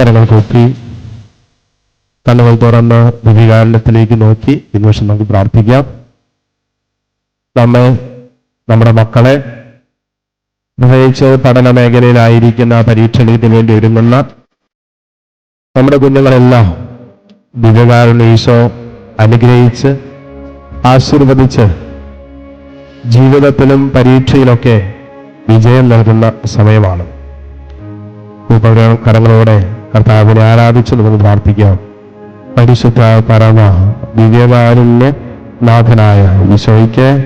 കരങ്ങൾ കൂപ്പി കണ്ണുകൾ തുറന്ന് ദിവ്യകാരണത്തിലേക്ക് നോക്കി നിമിഷം നമുക്ക് പ്രാർത്ഥിക്കാം. നമ്മെ നമ്മുടെ മക്കളെ പ്രത്യേകിച്ച് പഠന മേഖലയിലായിരിക്കുന്ന പരീക്ഷണത്തിന് വേണ്ടി ഒരുങ്ങുന്ന നമ്മുടെ കുഞ്ഞുങ്ങളെല്ലാം ദിവ്യകാരുണ്യ ഈശോ അനുഗ്രഹിച്ച് ആശീർവദിച്ച് ജീവിതത്തിലും പരീക്ഷയിലൊക്കെ വിജയം നൽകുന്ന സമയമാണ്. കരങ്ങളോടെ കർത്താവിനെ ആരാധിച്ച് നമുക്ക് പ്രാർത്ഥിക്കാം. പരിശുദ്ധ പരമ ദിവ്യകാരുണ്യ നാഥനായ ഈശോയ്ക്ക്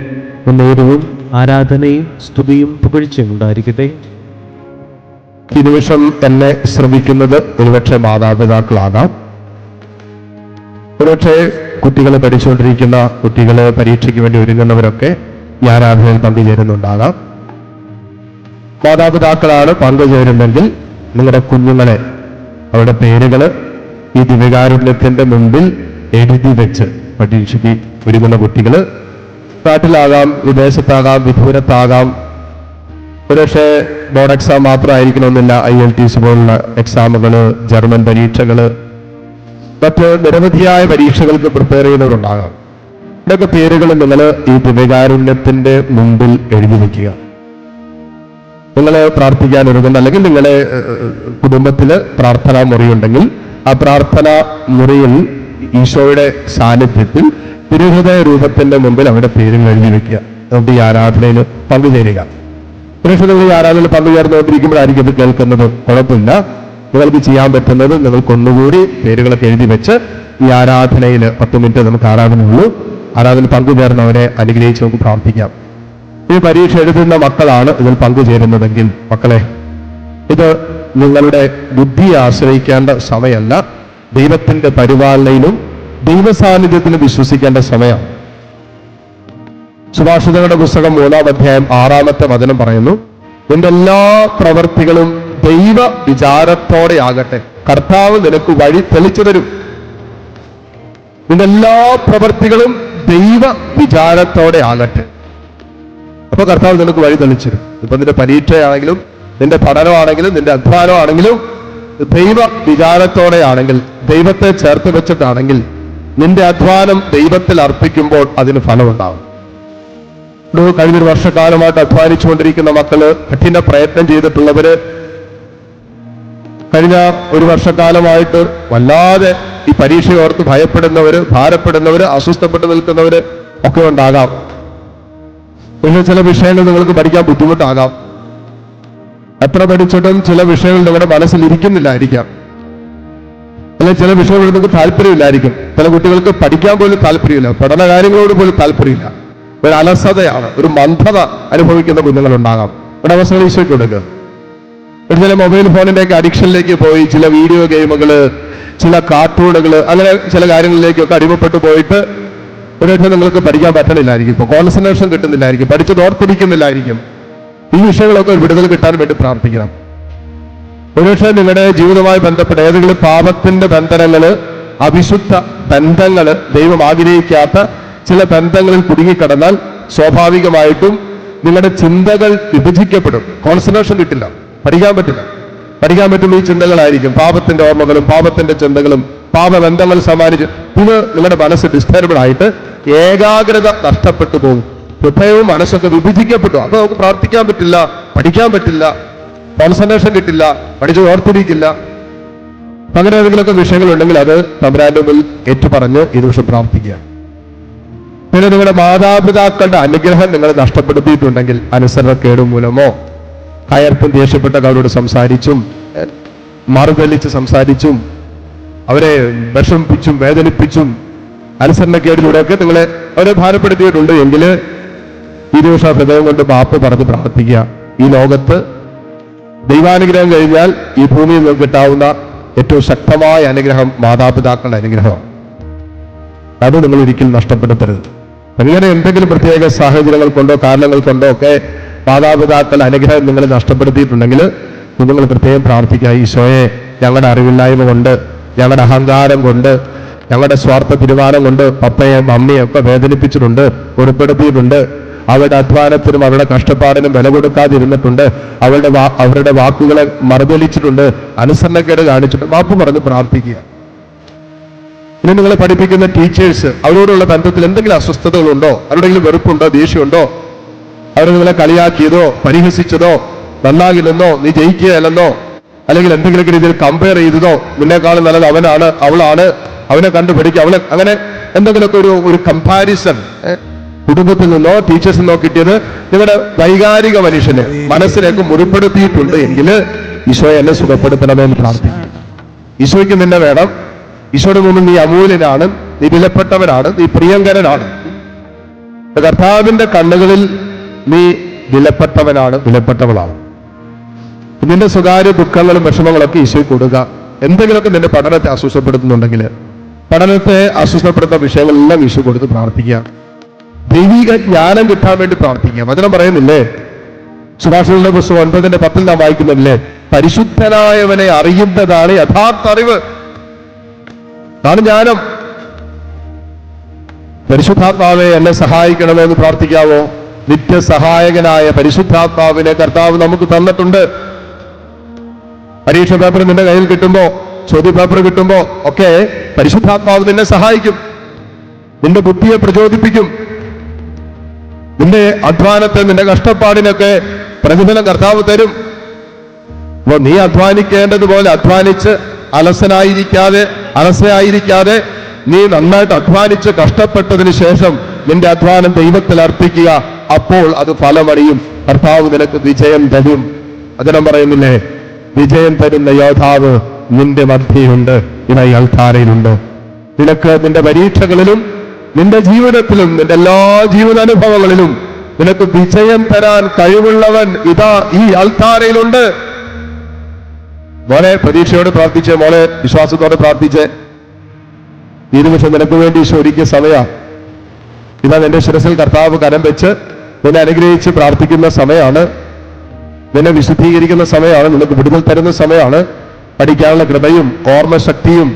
നേരവും ആരാധനയും സ്തുതിയും പുകഴ്ചയും ഉണ്ടായിരിക്കട്ടെ. ഈ നിമിഷം എന്നെ ശ്രമിക്കുന്നത് ഒരുപക്ഷെ മാതാപിതാക്കളാകാം. ഒരുപക്ഷെ കുട്ടികൾ പഠിച്ചുകൊണ്ടിരിക്കുന്ന കുട്ടികൾ പരീക്ഷയ്ക്ക് വേണ്ടി ഒരുങ്ങുന്നവരൊക്കെ ഈ ആരാധനയിൽ പങ്കുചേരുന്നുണ്ടാകാം. മാതാപിതാക്കളാണ് പങ്കുചേരുന്നെങ്കിൽ നിങ്ങളുടെ കുഞ്ഞുങ്ങളെ അവരുടെ പേരുകൾ ഈ ദിവ്യകാരുണ്യത്തിന്റെ മുമ്പിൽ എഴുതി വെച്ച് പരീക്ഷയ്ക്ക് ഒരുങ്ങുന്ന കുട്ടികൾ. നാട്ടിലാകാം വിദേശത്താകാം വിദൂരത്താകാം. ഒരുപക്ഷെ ബോർഡ് എക്സാം മാത്രമായിരിക്കണമെന്നില്ല ഐ എൽ ടി സി പോലുള്ള എക്സാമുകൾ ജർമ്മൻ പരീക്ഷകൾ. മറ്റ് നിരവധിയായ പരീക്ഷകൾക്ക് പ്രിപ്പയർ ചെയ്യുന്നവരുണ്ടാകാം. ഇതൊക്കെ പേരുകൾ നിങ്ങൾ ഈ ദിവ്യകാരുണ്യത്തിന്റെ മുമ്പിൽ എഴുതി വെക്കുക നിങ്ങൾ പ്രാർത്ഥിക്കാൻ ഒരുങ്ങുന്ന അല്ലെങ്കിൽ നിങ്ങളെ കുടുംബത്തിൽ പ്രാർത്ഥനാ മുറിയുണ്ടെങ്കിൽ ആ പ്രാർത്ഥനാ മുറിയിൽ ഈശോയുടെ സാന്നിധ്യത്തിൽ തിരുഹൃദയ രൂപത്തിന്റെ മുമ്പിൽ അവരുടെ പേരുകൾ എഴുതി വെക്കുക. അതുകൊണ്ട് ഈ ആരാധനയിൽ പങ്കുചേരുക. തിരുഹൃദയ നിങ്ങൾ ഈ ആരാധനയിൽ പങ്കുചേർന്നുകൊണ്ടിരിക്കുമ്പോഴായിരിക്കും ഇത് കേൾക്കുന്നത്. കുഴപ്പമില്ല. നിങ്ങൾക്ക് ചെയ്യാൻ പറ്റുന്നത് നിങ്ങൾക്ക് ഒന്നുകൂടി പേരുകളൊക്കെ എഴുതി വെച്ച് ഈ ആരാധനയിൽ പത്ത് മിനിറ്റ് നമുക്ക് ആരാധനയുള്ളൂ. ആരാധന പങ്കുചേർന്നവരെ അനുഗ്രഹിച്ച് നമുക്ക് പ്രാർത്ഥിക്കാം. ഈ പരീക്ഷ എഴുതുന്ന മക്കളാണ് ഇതിൽ പങ്കുചേരുന്നതെങ്കിൽ മക്കളെ ഇത് നിങ്ങളുടെ ബുദ്ധിയെ ആശ്രയിക്കേണ്ട സമയമല്ല. ദൈവത്തിന്റെ പരിപാലനയിലും ദൈവസാന്നിധ്യത്തിലും വിശ്വസിക്കേണ്ട സമയമാണ് സുഭാഷിതങ്ങളുടെ പുസ്തകം മൂന്നാം അധ്യായം ആറാമത്തെ വചനം പറയുന്നു നിന്റെ എല്ലാ പ്രവർത്തികളും ദൈവ വിചാരത്തോടെ ആകട്ടെ. കർത്താവ് നിനക്ക് വഴി തെളിച്ചു തരും. നിന്റെ എല്ലാ പ്രവർത്തികളും ദൈവ വിചാരത്തോടെ ആകട്ടെ. അപ്പൊ കർത്താവ് നിനക്ക് വഴി തെളിച്ചു ഇപ്പം നിന്റെ പരീക്ഷയാണെങ്കിലും നിന്റെ പഠനമാണെങ്കിലും നിന്റെ അധ്വാനമാണെങ്കിലും ദൈവ വിചാരത്തോടെയാണെങ്കിൽ ദൈവത്തെ ചേർത്ത് വെച്ചിട്ടാണെങ്കിൽ നിന്റെ അധ്വാനം ദൈവത്തിൽ അർപ്പിക്കുമ്പോൾ അതിന് ഫലമുണ്ടാവും. കഴിഞ്ഞൊരു വർഷക്കാലമായിട്ട് അധ്വാനിച്ചുകൊണ്ടിരിക്കുന്ന മക്കൾ കഠിന പ്രയത്നം ചെയ്തിട്ടുള്ളവര് കഴിഞ്ഞ ഒരു വർഷക്കാലമായിട്ട് വല്ലാതെ ഈ പരീക്ഷയോർത്ത് ഭയപ്പെടുന്നവര് ഭാരപ്പെടുന്നവര് അസ്വസ്ഥപ്പെട്ടു നിൽക്കുന്നവര് ഒക്കെ ഉണ്ടാകാം. പക്ഷെ ചില വിഷയങ്ങൾ നിങ്ങൾക്ക് പഠിക്കാൻ ബുദ്ധിമുട്ടാകാം. എത്ര പഠിച്ചിട്ടും ചില വിഷയങ്ങൾ നിങ്ങളുടെ മനസ്സിൽ ഇരിക്കുന്നില്ലായിരിക്കാം. അല്ലെങ്കിൽ ചില വിഷയങ്ങൾ നിങ്ങൾക്ക് താല്പര്യമില്ലായിരിക്കും. ചില കുട്ടികൾക്ക് പഠിക്കാൻ പോലും താല്പര്യമില്ല. പഠന കാര്യങ്ങളോട് പോലും താല്പര്യമില്ല. ഒരു അലസതയാണ് ഒരു മന്ദത അനുഭവിക്കുന്ന കുഞ്ഞുങ്ങളുണ്ടാകാം. ഇവിടെ അവസരം ഈശോയ്ക്ക് കൊടുക്കുക ഒരു ചില മൊബൈൽ ഫോണിന്റെയൊക്കെ അഡിക്ഷനിലേക്ക് പോയി ചില വീഡിയോ ഗെയിമുകൾ ചില കാർട്ടൂണുകൾ അങ്ങനെ ചില കാര്യങ്ങളിലേക്കൊക്കെ അടിമപ്പെട്ടു പോയിട്ട് ഒരുപക്ഷെ നിങ്ങൾക്ക് പഠിക്കാൻ പറ്റണില്ലായിരിക്കും. ഇപ്പൊ കോൺസെൻട്രേഷൻ കിട്ടുന്നില്ലായിരിക്കും. പഠിച്ചത് ഓർത്തിരിക്കുന്നില്ലായിരിക്കും. ഈ വിഷയങ്ങളൊക്കെ ഒരു വിടുതൽ കിട്ടാൻ വേണ്ടി പ്രാർത്ഥിക്കണം. ഒരുപക്ഷെ നിങ്ങളുടെ ജീവിതവുമായി ബന്ധപ്പെട്ട ഏതെങ്കിലും പാപത്തിന്റെ ബന്ധനങ്ങൾ അവിശുദ്ധ ബന്ധങ്ങൾ ദൈവം ആഗ്രഹിക്കാത്ത ചില ബന്ധങ്ങളിൽ കുടുങ്ങിക്കിടന്നാൽ സ്വാഭാവികമായിട്ടും നിങ്ങളുടെ ചിന്തകൾ വിഭജിക്കപ്പെടും. കോൺസെൻട്രേഷൻ കിട്ടില്ല. പഠിക്കാൻ പറ്റില്ല. പഠിക്കാൻ പറ്റുന്ന ഈ ചിന്തകളായിരിക്കും. പാപത്തിന്റെ ഓർമ്മകളും പാപത്തിന്റെ ചിന്തകളും പാപബന്ധങ്ങൾ സമ്മാനിച്ച് ഇത് നിങ്ങളുടെ മനസ്സ് ഡിസ്റ്റർബിൾ ആയിട്ട് ഏകാഗ്രത നഷ്ടപ്പെട്ടു പോകും. ഹൃദയവും മനസ്സൊക്കെ വിഭജിക്കപ്പെട്ടു. അപ്പൊ നമുക്ക് പ്രാർത്ഥിക്കാൻ പറ്റില്ല പഠിക്കാൻ പറ്റില്ല കോൺസെൻട്രേഷൻ കിട്ടില്ല പഠിച്ചു ഓർത്തിരിക്കില്ല. അങ്ങനെ ഏതെങ്കിലുമൊക്കെ വിഷയങ്ങളുണ്ടെങ്കിൽ അത് തമ്പുരാന്റെ മുമ്പിൽ ഏറ്റുപറഞ്ഞ് ഈ ദിവസം പ്രാർത്ഥിക്കുക. പിന്നെ നിങ്ങളുടെ മാതാപിതാക്കളുടെ അനുഗ്രഹം നിങ്ങൾ നഷ്ടപ്പെടുത്തിയിട്ടുണ്ടെങ്കിൽ അനുസരണക്കേട് മൂലമോ കയർപ്പും ദേഷ്യപ്പെട്ട അവരോട് സംസാരിച്ചും മാറുകലിച്ച് സംസാരിച്ചും അവരെ വിഷമിപ്പിച്ചും വേദനിപ്പിച്ചും അനുസരണക്കേടിലൂടെയൊക്കെ നിങ്ങളെ അവരെ ഭാരപ്പെടുത്തിയിട്ടുണ്ട് എങ്കിൽ ഈ ദിവസം ഹൃദയം കൊണ്ട് മാപ്പ് പറഞ്ഞ് പ്രാർത്ഥിക്കുക. ഈ ലോകത്ത് ദൈവാനുഗ്രഹം കഴിഞ്ഞാൽ ഈ ഭൂമിയിൽ നിന്ന് കിട്ടാവുന്ന ഏറ്റവും ശക്തമായ അനുഗ്രഹം മാതാപിതാക്കളുടെ അനുഗ്രഹമാണ്. അത് നിങ്ങൾ ഒരിക്കലും നഷ്ടപ്പെടുത്തരുത്. അങ്ങനെ എന്തെങ്കിലും പ്രത്യേക സാഹചര്യങ്ങൾ കൊണ്ടോ കാരണങ്ങൾ കൊണ്ടോ ഒക്കെ മാതാപിതാക്കളുടെ അനുഗ്രഹം നിങ്ങൾ നഷ്ടപ്പെടുത്തിയിട്ടുണ്ടെങ്കിൽ നിങ്ങൾ പ്രത്യേകം പ്രാർത്ഥിക്കുക ഈശോയെ ഞങ്ങളുടെ അറിവില്ലായ്മ കൊണ്ട് ഞങ്ങളുടെ അഹങ്കാരം കൊണ്ട് ഞങ്ങളുടെ സ്വാർത്ഥ തീരുമാനം കൊണ്ട് പപ്പയെ മമ്മിയെ ഒക്കെ വേദനിപ്പിച്ചിട്ടുണ്ട് ഉൾപ്പെടുത്തിയിട്ടുണ്ട് അവരുടെ അധ്വാനത്തിനും അവരുടെ കഷ്ടപ്പാടിനും വില കൊടുക്കാതിരുന്നിട്ടുണ്ട്. അവരുടെ അവരുടെ വാക്കുകളെ മറുതലിച്ചിട്ടുണ്ട് അനുസരണക്കേട് കാണിച്ചിട്ടുണ്ട്. മാപ്പ് പറഞ്ഞ് പ്രാർത്ഥിക്കുക. ഇനി നിങ്ങളെ പഠിപ്പിക്കുന്ന ടീച്ചേഴ്സ് അവരോടുള്ള ബന്ധത്തിൽ എന്തെങ്കിലും അസ്വസ്ഥതകളുണ്ടോ? അവരുടെങ്കിലും വെറുപ്പുണ്ടോ? ദേഷ്യമുണ്ടോ അവർ നിങ്ങളെ കളിയാക്കിയതോ പരിഹസിച്ചതോ നന്നാകില്ലെന്നോ നീ ജയിക്കുകയല്ലെന്നോ അല്ലെങ്കിൽ എന്തെങ്കിലും രീതിയിൽ കമ്പയർ ചെയ്തതോ നിന്നെക്കാളും നല്ലത് അവനാണ് അവളാണ് അവനെ കണ്ടുപിടിക്കുക അവളെ അങ്ങനെ എന്തെങ്കിലുമൊക്കെ ഒരു ഒരു കമ്പാരിസൺ കുടുംബത്തിൽ നിന്നോ ടീച്ചേഴ്സിൽ നിന്നോ കിട്ടിയത് നിങ്ങളുടെ വൈകാരിക മനുഷ്യന് മനസ്സിലേക്ക് മുറിപ്പെടുത്തിയിട്ടുണ്ട് എങ്കിൽ ഈശോയെ എന്നെ സുഖപ്പെടുത്തണമെന്ന് പ്രാർത്ഥിക്കും ഈശോയ്ക്ക് നിന്നെ വേണം. ഈശോയുടെ മുമ്പിൽ നീ അമൂല്യനാണ് നീ വിലപ്പെട്ടവനാണ് നീ പ്രിയങ്കരനാണ്. കർത്താവിന്റെ കണ്ണുകളിൽ നീ വിലപ്പെട്ടവനാണ്. വിലപ്പെട്ടവളാണ്. നിന്റെ സ്വകാര്യ ദുഃഖങ്ങളും വിഷമങ്ങളൊക്കെ ഈശോയ്ക്ക് കൊടുക്കുക എന്തെങ്കിലുമൊക്കെ നിന്റെ പഠനത്തെ അസ്വസ്ഥപ്പെടുത്തുന്നുണ്ടെങ്കിൽ പഠനത്തെ അസ്വസ്ഥപ്പെടുത്തുന്ന വിഷയങ്ങളെല്ലാം ഈശോ കൊടുത്ത് പ്രാർത്ഥിക്കുക. ദൈവിക ജ്ഞാനം കിട്ടാൻ വേണ്ടി പ്രാർത്ഥിക്കുക. വചനം പറയുന്നില്ലേ? സുഭാഷകളുടെ പുസ്തകം ഒൻപതിന്റെ പത്തിൽ നാം വായിക്കുന്നില്ലേ? പരിശുദ്ധനായവനെ അറിയുന്നതാണ് യഥാർത്ഥ അറിവ്. അതാണ് ജ്ഞാനം. പരിശുദ്ധാത്മാവെ എന്നെ സഹായിക്കണമെന്ന് പ്രാർത്ഥിക്കാവോ? നിത്യസഹായകനായ പരിശുദ്ധാത്മാവിനെ കർത്താവ് നമുക്ക് തന്നിട്ടുണ്ട്. പരീക്ഷ പേപ്പർ നിന്റെ കയ്യിൽ കിട്ടുമ്പോ ചോദ്യ പേപ്പർ കിട്ടുമ്പോ ഒക്കെ പരിശുദ്ധാത്മാവ് നിന്നെ സഹായിക്കും. നിന്റെ ബുദ്ധിയെ പ്രചോദിപ്പിക്കും. നിന്റെ അധ്വാനത്തെ നിന്റെ കഷ്ടപ്പാടിനൊക്കെ പ്രതിഫലം കർത്താവ് തരും. അപ്പൊ നീ അധ്വാനിക്കേണ്ടതുപോലെ അധ്വാനിച്ച് അലസനായിരിക്കാതെ അലസയായിരിക്കാതെ നീ നന്നായിട്ട് അധ്വാനിച്ച് കഷ്ടപ്പെട്ടതിന് ശേഷം നിന്റെ അധ്വാനം ദൈവത്തിൽ അർപ്പിക്കുക. അപ്പോൾ അത് ഫലമറിയും. കർത്താവ് നിനക്ക് വിജയം തരും. അതിനം പറയുന്നില്ലേ? വിജയം തരുന്ന യോദ്ധാവ് നിന്റെ മധ്യയുണ്ട് ഇവ അൾത്താരയിലുണ്ട്. നിനക്ക് നിന്റെ പരീക്ഷകളിലും നിന്റെ ജീവിതത്തിലും നിന്റെ എല്ലാ ജീവിതാനുഭവങ്ങളിലും നിനക്ക് വിജയം തരാൻ കഴിവുള്ളവൻ ഇതാ ഈ അൾത്താരയിലുണ്ട്. മോനെ പ്രതീക്ഷയോട് പ്രാർത്ഥിച്ച്. മോനെ വിശ്വാസത്തോടെ പ്രാർത്ഥിച്ച്. ഈ നിമിഷം നിനക്ക് വേണ്ടി ഈശോ ഒരുക്കിയ സമയ ഇതാ നിന്റെ ശിരസിൽ കർത്താവ് കരം വെച്ച് നിന്നെ അനുഗ്രഹിച്ച് പ്രാർത്ഥിക്കുന്ന സമയമാണ് നിന്നെ വിശുദ്ധീകരിക്കുന്ന സമയമാണ് നിനക്ക് വിടുതൽ തരുന്ന സമയമാണ് പഠിക്കാനുള്ള കൃപയും ഓർമ്മശക്തിയും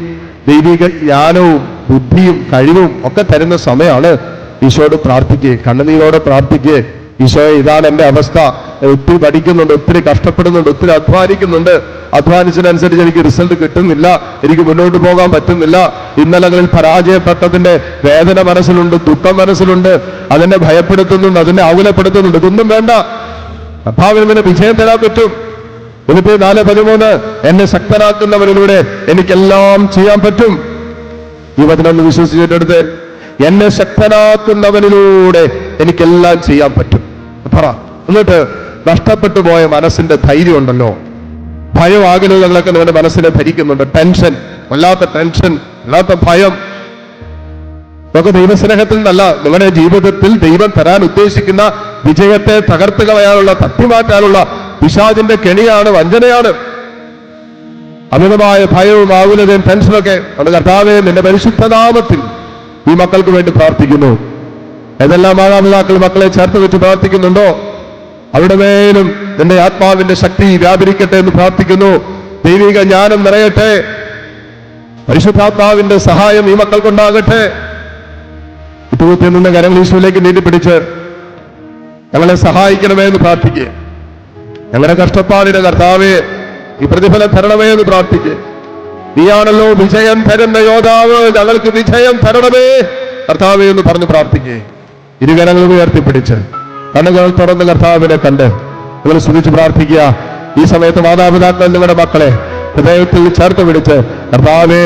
ദൈവിക ജ്ഞാനവും ബുദ്ധിയും കഴിവും ഒക്കെ തരുന്ന സമയമാണ് ഈശോയോട് പ്രാർത്ഥിക്കുക കണ്ണുനീരോടെ പ്രാർത്ഥിക്കുക ഈശോയെ ഇതാണ് എന്റെ അവസ്ഥ. ഒത്തിരി പഠിക്കുന്നുണ്ട് ഒത്തിരി കഷ്ടപ്പെടുന്നുണ്ട് ഒത്തിരി അധ്വാനിക്കുന്നുണ്ട്. അധ്വാനിച്ചതിനനുസരിച്ച് എനിക്ക് റിസൾട്ട് കിട്ടുന്നില്ല. എനിക്ക് മുന്നോട്ട് പോകാൻ പറ്റുന്നില്ല. ഇന്നലകളിൽ പരാജയപ്പെട്ടതിന്റെ വേദന മനസ്സിലുണ്ട് ദുഃഖം മനസ്സിലുണ്ട്. അതിനെ ഭയപ്പെടുത്തുന്നുണ്ട് അതിനെ ആകുലപ്പെടുത്തുന്നുണ്ട്. ഇതൊന്നും വേണ്ട. കർത്താവിന് പിന്നെ വിജയം തരാൻ പറ്റും. എന്നിട്ട് നാല് പതിമൂന്ന് എന്നെ ശക്തനാക്കുന്നവരിലൂടെ എനിക്കെല്ലാം ചെയ്യാൻ പറ്റും. ഈ വചനം വിശ്വസിച്ചിട്ടെടുത്ത് എന്നെ ശക്തനാക്കുന്നവനിലൂടെ എനിക്കെല്ലാം ചെയ്യാൻ പറ്റും. പറ. എന്നിട്ട് നഷ്ടപ്പെട്ടു പോയ മനസ്സിന്റെ ധൈര്യം ഉണ്ടല്ലോ. ഭയം ആകുലതകളൊക്കെ നിങ്ങളുടെ മനസ്സിനെ ധരിക്കുന്നുണ്ട് ടെൻഷൻ വല്ലാത്ത ടെൻഷൻ വല്ലാത്ത ഭയം. നമുക്ക് ദൈവസ്നേഹത്തിൽ നിന്നല്ല നിങ്ങളുടെ ജീവിതത്തിൽ ദൈവം തരാൻ ഉദ്ദേശിക്കുന്ന വിജയത്തെ തകർത്ത് കളയാനുള്ള തട്ടിമാറ്റാനുള്ള പിശാചിന്റെ കെണിയാണ് വഞ്ചനയാണ്. അമിതമായ ഭയവും ആകുലതയും ടെൻഷനൊക്കെ നമ്മുടെ കർത്താവെ നിന്റെ പരിശുദ്ധനാമത്തിൽ ഈ മക്കൾക്ക് വേണ്ടി പ്രാർത്ഥിക്കുന്നു. ഏതെല്ലാം മാതാപിതാക്കൾ മക്കളെ ചേർത്ത് വെച്ച് പ്രാർത്ഥിക്കുന്നുണ്ടോ? അവരുടെ മേലും നിന്റെ ആത്മാവിന്റെ ശക്തി വ്യാപരിക്കട്ടെ എന്ന് പ്രാർത്ഥിക്കുന്നു. ദൈവിക ജ്ഞാനം നിറയട്ടെ. പരിശുദ്ധാത്മാവിന്റെ സഹായം ഈ മക്കൾക്കുണ്ടാകട്ടെ. വിട്ടുകുത്തി നിന്ന് കരങ്ങൾ ഈശോയിലേക്ക് നീട്ടിപ്പിടിച്ച് ഞങ്ങളെ സഹായിക്കണമേ എന്ന് പ്രാർത്ഥിക്കുക. ഞങ്ങളുടെ കഷ്ടപ്പാടിന്റെ കർത്താവെ ഈ പ്രതിഫലം തരണമേ എന്ന് പ്രാർത്ഥിക്കുക. നീയാണല്ലോ വിജയം തരുന്ന യോദ്ധാവ്. ഞങ്ങൾക്ക് വിജയം തരണമേ. കർത്താവേ എന്ന് പറഞ്ഞു പ്രാർത്ഥിക്കുക. ഇരുകരങ്ങൾ ഉയർത്തിപ്പിടിച്ച് കണ്ണുകൾ തുറന്ന് കർത്താവിനെ കണ്ട് നിങ്ങൾ സ്തുതിച്ച് പ്രാർത്ഥിക്കുക. ഈ സമയത്ത് മാതാപിതാക്കൾ നിങ്ങളുടെ മക്കളെ ഹൃദയത്തിൽ ചേർത്ത് പിടിച്ച് കർത്താവെ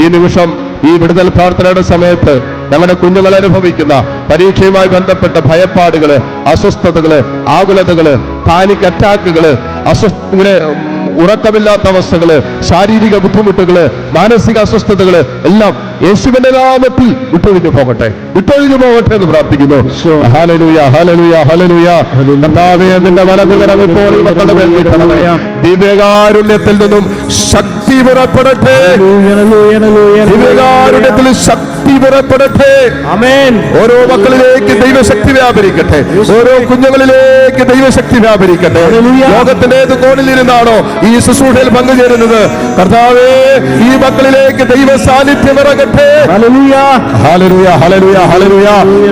ഈ നിമിഷം ഈ വിടുതൽ പ്രാർത്ഥനയുടെ സമയത്ത് ഞങ്ങളുടെ കുഞ്ഞുങ്ങൾ അനുഭവിക്കുന്ന പരീക്ഷയുമായി ബന്ധപ്പെട്ട ഭയപ്പാടുകൾ അസ്വസ്ഥതകൾ ആകുലതകൾ പാനിക് അറ്റാക്കുകൾ അസ്വസ്ഥ ഉറക്കമില്ലാത്ത അവസ്ഥകൾ ശാരീരിക ബുദ്ധിമുട്ടുകൾ മാനസിക അസ്വസ്ഥതകൾ എല്ലാം യേശുവിന്റെ നാമത്തിൽ വിട്ടൊഴിഞ്ഞു പോകട്ടെ. വിട്ടൊഴിഞ്ഞു പോകട്ടെ എന്ന് പ്രാർത്ഥിക്കുന്നു. Hallelujah hallelujah hallelujah. കർത്താവേ നിന്റെ വലതുകരം ഇപ്പോൾ ഈ മക്കളുടെ മേൽ ദിവ്യകാരുണ്യത്തിൽ നിന്നും ശക്തി പുറപ്പെടട്ടെ. ദിവ്യകാരുണ്യത്തിൽ ശക്തി ശക്തി പുറപ്പെടട്ടെ ഓരോ മക്കളിലേക്ക് ദൈവശക്തി വ്യാപരിക്കട്ടെ. ഓരോ കുഞ്ഞുങ്ങളിലേക്ക് ദൈവശക്തി വ്യാപരിക്കട്ടെ. ലോകത്തിന്റെ ഏത് കോണിലിരുന്നാണോ ഈ ശുശ്രൂഷയിൽ പങ്കുചേരുന്നത്? കർത്താവേ ഈ മക്കളിലേക്ക് ദൈവ സാന്നിധ്യം ഇറങ്ങട്ടെ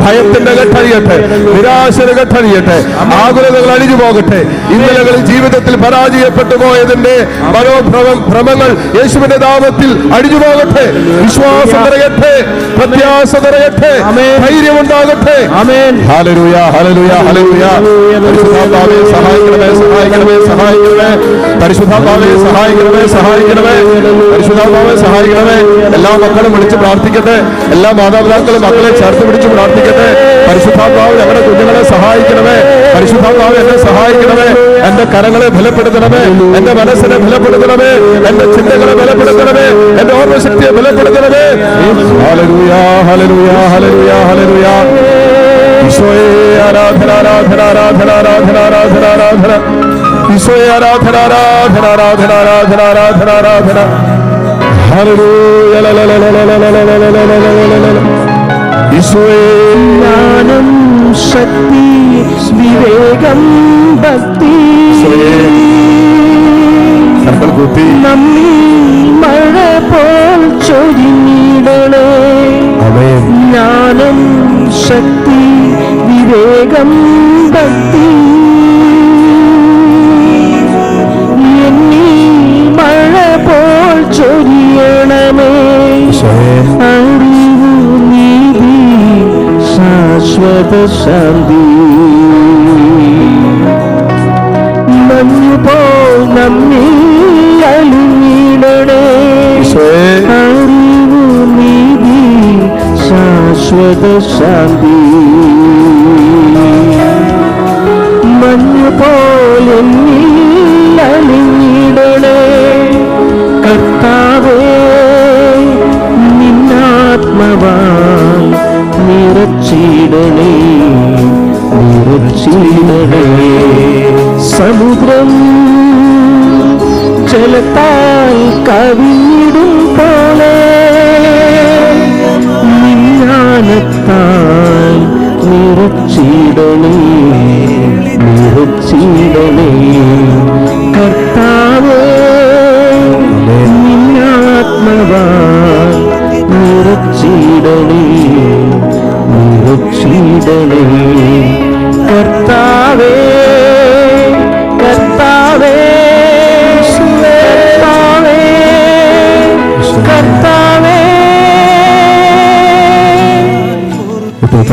ഭയത്തിന്റെ കെട്ടഴിയട്ടെ നിരാശയുടെ കെട്ടഴിയട്ടെ ആകുലതകൾ അഴിഞ്ഞു പോകട്ടെ. ഇന്നലകളിൽ ജീവിതത്തിൽ പരാജയപ്പെട്ടു പോയതിന്റെ മനോഭ്രമം ഭ്രമങ്ങൾ യേശുവിന്റെ നാമത്തിൽ അഴിഞ്ഞു പോകട്ടെ. വിശ്വാസം നിറയട്ടെ. പ്രത്യാശ നിറയട്ടെ ധൈര്യം ഉണ്ടാകട്ടെ ആമേൻ ഹല്ലേലൂയ. Hallelujah hallelujah. പരിശുദ്ധാത്മാവേ സഹായിക്കണമേ സഹായിക്കണമേ സഹായിക്കണമേ. പരിശുദ്ധാത്മാവേ സഹായിക്കണമേ സഹായിക്കണമേ. പരിശുദ്ധാത്മാവേ സഹായിക്കണമേ. എല്ലാ മക്കളും വിളിച്ച് പ്രാർത്ഥിക്കട്ടെ. എല്ലാ മാതാപിതാക്കളും മക്കളെ ചേർത്ത് പിടിച്ച് പ്രാർത്ഥിക്കട്ടെ. പരിശുദ്ധാത്മാവ് ഞങ്ങളുടെ കുഞ്ഞുങ്ങളെ സഹായിക്കണമേ. പരിശുദ്ധാത്മാവ് എന്നെ സഹായിക്കണമേ. എന്റെ കരങ്ങളെ ബലപ്പെടുത്തണമേ. എന്റെ മനസ്സിനെ ബലപ്പെടുത്തണമേ. എന്റെ ചിന്തകളെ ബലപ്പെടുത്തണമേ. എന്റെ ഓർമ്മശക്തിയെ ബലപ്പെടുത്തണമേ. ആരാധന ആരാധന ആരാധന ആരാധന ആരാധന ആരാധന. ആരാധന ആരാധന ആരാധന ശക്തി വിവേകം ഭക്തി. നമ്മി മഴ പോൽ ചൊരിഞ്ഞിടണേ. ജ്ഞാനം ശക്തി വിവേകം ഭക്തി. എന്നീ മഴ പോൽ ചൊരിയണമേ. അറിവു നീതി ശാശ്വത ശാന്തി. তা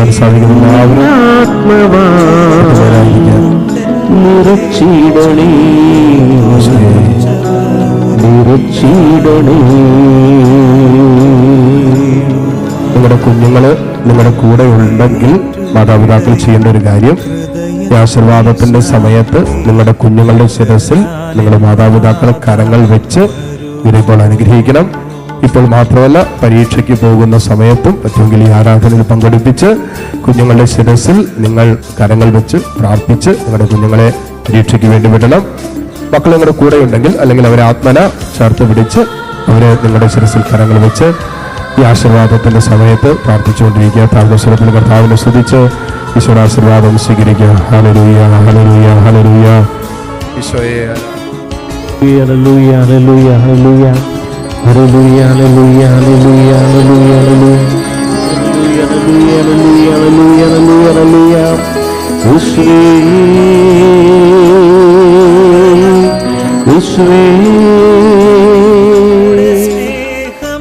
സാധിക്കുന്ന നിറച്ചിടണേ. നിങ്ങളുടെ കുഞ്ഞുങ്ങൾ നിങ്ങളുടെ കൂടെ ഉണ്ടെങ്കിൽ മാതാപിതാക്കൾ ചെയ്യേണ്ട ഒരു കാര്യം ഈ ആശീർവാദത്തിന്റെ സമയത്ത് നിങ്ങളുടെ കുഞ്ഞുങ്ങളുടെ ശിരസിൽ നിങ്ങളുടെ മാതാപിതാക്കളെ കരങ്ങൾ വെച്ച് ഇതേപോലെ അനുഗ്രഹിക്കണം. ഇപ്പോൾ മാത്രമല്ല പരീക്ഷയ്ക്ക് പോകുന്ന സമയത്തും പറ്റുമെങ്കിൽ ഈ ആരാധനയിൽ പങ്കെടുപ്പിച്ച് കുഞ്ഞുങ്ങളുടെ ശിരസിൽ നിങ്ങൾ കരങ്ങൾ വെച്ച് പ്രാർത്ഥിച്ച് നിങ്ങളുടെ കുഞ്ഞുങ്ങളെ പരീക്ഷയ്ക്ക് വേണ്ടി വിടണം. മക്കൾ നിങ്ങളുടെ കൂടെ ഉണ്ടെങ്കിൽ അല്ലെങ്കിൽ അവരെ ആത്മന ചേർത്ത് പിടിച്ച് അവരെ നിങ്ങളുടെ ശിരസിൽ കരങ്ങൾ വെച്ച് ഈ ആശീർവാദത്തിന്റെ സമയത്ത് പ്രാർത്ഥിച്ചുകൊണ്ടിരിക്കുക. താഴ്വസ്വരത്തിൽ കർത്താവിനെ സ്തുതിച്ച് ഈശ്വരാശീർവാദം സ്വീകരിക്കുക. ഹലലൂയ ഹലലൂയ ഹലലൂയ ഈശോയെ. Hallelujah, hallelujah, hallelujah. Hallelujah, hallelujah, hallelujah, hallelujah, hallelujah. Hallelujah, hallelujah, hallelujah, hallelujah, hallelujah. ഉസ്രേ, ഉസ്രേ,